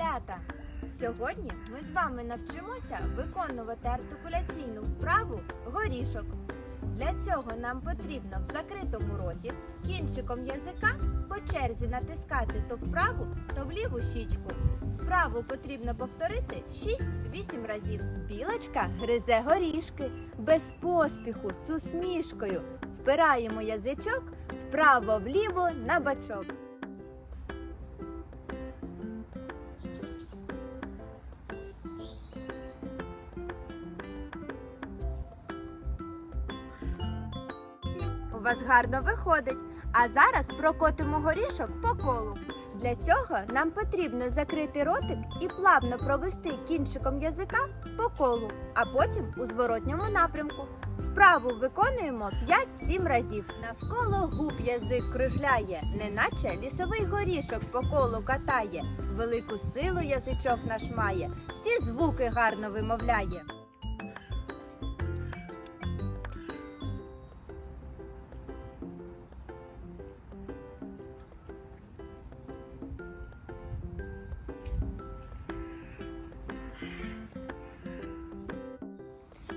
малята! Сьогодні ми з вами навчимося виконувати артикуляційну вправу горішок. Для цього нам потрібно в закритому роті кінчиком язика по черзі натискати то в праву, то в ліву щічку. Вправу потрібно повторити 6-8 разів. Білочка гризе горішки без поспіху, з усмішкою. Впираємо язичок вправо-вліво на бачок. Вас гарно виходить. А зараз прокотимо горішок по колу. Для цього нам потрібно закрити ротик і плавно провести кінчиком язика по колу, а потім у зворотньому напрямку. Вправу виконуємо 5-7 разів. Навколо губ язик кружляє, неначе лісовий горішок по колу катає. Велику силу язичок наш має, всі звуки гарно вимовляє.